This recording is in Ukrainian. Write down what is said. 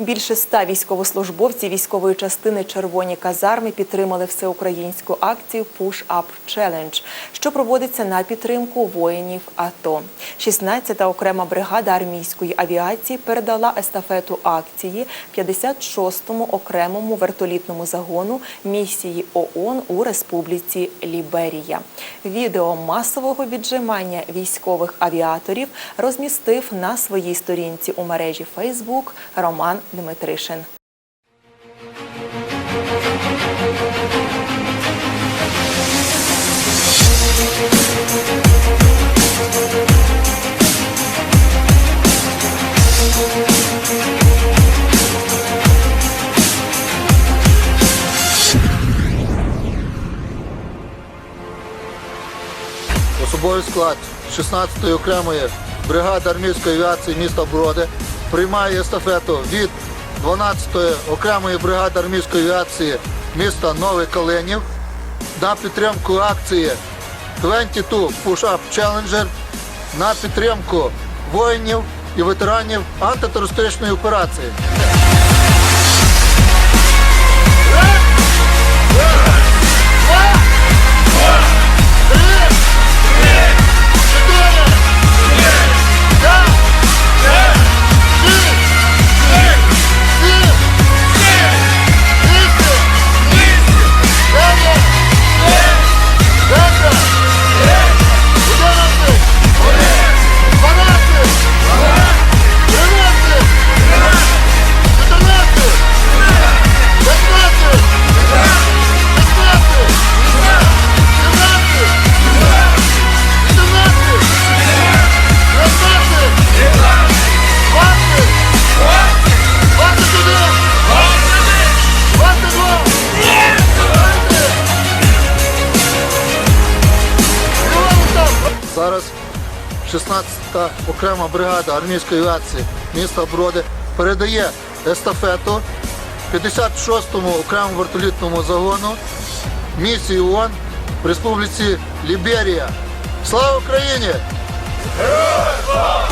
Більше ста військовослужбовців військової частини Червоні казарми підтримали всеукраїнську акцію Push Up Challenge, що проводиться на підтримку воїнів АТО. 16-та окрема бригада армійської авіації передала естафету акції 56-му окремому вертолітному загону місії ООН у Республіці Ліберія. Відео масового віджимання військових авіаторів розмістив на своїй сторінці у мережі Facebook Роман Дмитришин. Особовий склад 16-ї окремої бригади армійської авіації міста Броди приймає естафету від 12-ї окремої бригади армійської авіації міста Новий Калинів на підтримку акції 22 Push-Up Challenger на підтримку воїнів і ветеранів антитерористичної операції. Зараз 16-та окрема бригада армійської авіації міста Броди передає естафету 56-му окремому вертолітному загону місії ООН в Республіці Ліберія. Слава Україні! Героям слава!